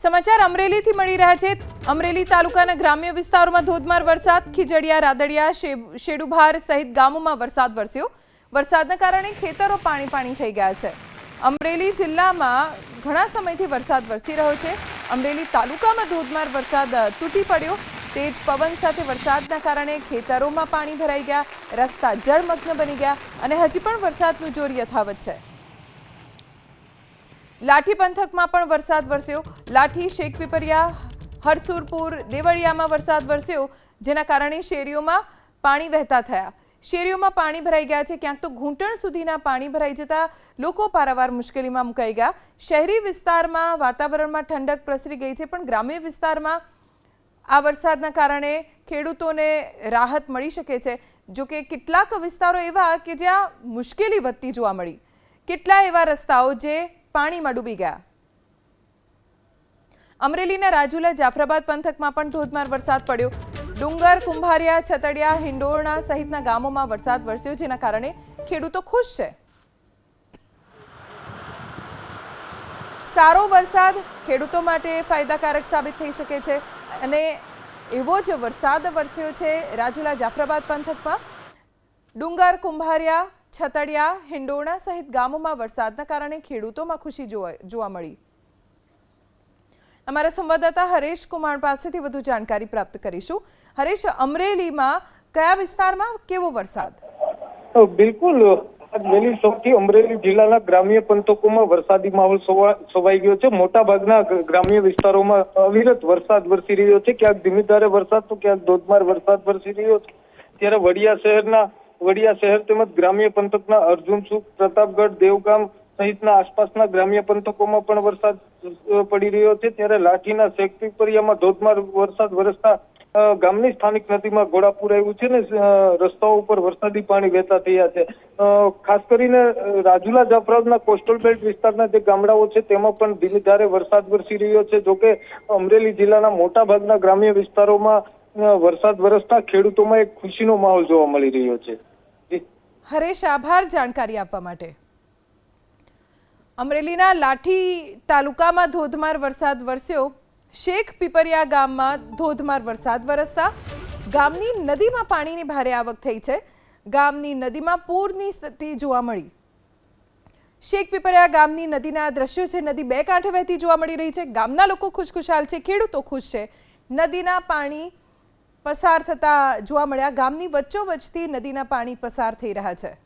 સમાચાર અમરેલીથી મળી રહ્યા છે. અમરેલી તાલુકાના ગ્રામ્ય વિસ્તારોમાં ધોધમાર વરસાદ, ખીજડીયા, રાદડિયા શેડુભાર સહિત ગામોમાં વરસાદ વરસ્યો. વરસાદના કારણે ખેતરો પાણી પાણી થઈ ગયા છે. અમરેલી જિલ્લામાં ઘણા સમયથી વરસાદ વરસી રહ્યો છે. અમરેલી તાલુકામાં ધોધમાર વરસાદ તૂટી પડ્યો. તેજ પવન સાથે વરસાદના કારણે ખેતરોમાં પાણી ભરાઈ ગયા, રસ્તા જળમગ્ન બની ગયા અને હજી પણ વરસાદનું જોર યથાવત છે. લાઠી પંથકમાં પણ વરસાદ વરસ્યો. લાઠી શેખ પીપરિયા, હરસુરપુર, દેવળિયામાં વરસાદ વરસ્યો, જેના કારણે શેરીઓમાં પાણી વહેતા થયા. શેરીઓમાં પાણી ભરાઈ ગયા છે. ક્યાંક તો ઘૂંટણ સુધીના પાણી ભરાઈ જતા લોકો પારાવાર મુશ્કેલીમાં મુકાઈ ગયા. શહેરી વિસ્તારમાં વાતાવરણમાં ઠંડક પ્રસરી ગઈ છે, પણ ગ્રામ્ય વિસ્તારમાં આ વરસાદના કારણે ખેડૂતોને રાહત મળી શકે છે. જો કે કેટલાક વિસ્તારો એવા કે જ્યાં મુશ્કેલી વધતી જોવા મળી. કેટલા એવા રસ્તાઓ જે પાણીમાં ડૂબી ગયા. અમરેલીના રાજુલા જાફરાબાદ પંથકમાં પણ ધોધમાર વરસાદ પડ્યો. ડુંગર, કુંભારિયા, છતડિયા હિંડોરણા સહિતના ગામોમાં વરસાદ વરસ્યો, જેના કારણે ખેડૂતો ખુશ છે. સારો વરસાદ ખેડૂતો માટે ફાયદાકારક સાબિત થઈ શકે છે અને એવો જ વરસાદ વરસ્યો છે રાજુલા જાફરાબાદ પંથકમાં. ડુંગર, કુંભારિયા છતડિયા હિંડોણા સહિત ગામોમાં વરસાદના કારણે ખેડૂતોમાં ખુશી જોવા મળી. અમારા સંવાદદાતા હરેશ કુમાર પાસેથી વધુ જાણકારી પ્રાપ્ત કરીશું. હરેશ, અમરેલીમાં કયા વિસ્તારમાં કેવો વરસાદ? બિલકુલ. વહેલી સૌથી અમરેલી જિલ્લાના ગ્રામ્ય પંથકોમાં વરસાદી માહોલ સોવાઈ ગયો છે. મોટા ભાગના ગ્રામ્ય વિસ્તારોમાં અવિરત વરસાદ વરસી રહ્યો છે. ક્યાંક ધીમી ધારે વરસાદ તો ક્યાંક ધોધમાર વરસાદ વરસી રહ્યો છે. ત્યારે વડિયા શહેરના વડિયા શહેર તેમજ ગ્રામ્ય પંથકના અર્જુનસુખ પ્રતાપગઢ, દેવગામ સહિતના આસપાસના ગ્રામ્ય પંથકોમાં પણ વરસાદ પડી રહ્યો છે. ત્યારે લાઠીના શેખપીપરિયામાં ધોધમાર વરસાદ વરસતા ગામની સ્થાનિક નદીમાં ઘોડાપુર આવ્યું છે ને રસ્તાઓ ઉપર વરસાદી પાણી વહેતા થયા છે. ખાસ કરીને રાજુલા જાફરાજના કોસ્ટલ બેલ્ટ વિસ્તારના જે ગામડાઓ છે, તેમાં પણ ધીમી ધારે વરસાદ વરસી રહ્યો છે. જોકે અમરેલી જિલ્લાના મોટા ભાગના ગ્રામ્ય વિસ્તારોમાં વરસાદ વરસતા ખેડૂતોમાં એક ખુશીનો માહોલ જોવા મળી રહ્યો છે. હરેશ, આભાર જાણકારી આપવા માટે. અમરેલીના લાઠી તાલુકામાં ધોધમાર વરસાદ વરસ્યો. શેખ પીપરિયા ગામમાં ધોધમાર વરસાદ વરસતા. ગામની નદીમાં પાણીની ભારે આવક થઈ છે. ગામની નદીમાં પૂરની સ્થિતિ જોવા મળી. શેખ પીપરિયા ગામની નદીના દ્રશ્યો છે. નદી બે કાંઠે વહેતી જોવા મળી રહી છે. ગામના લોકો ખુશખુશાલ છે. ખેડૂતો ખુશ છે. નદીના પાણી પસાર થતા જોવા મળ્યા. ગામની વચ્ચોવચ્ચથી નદીના પાણી પસાર થઈ રહ્યા છે.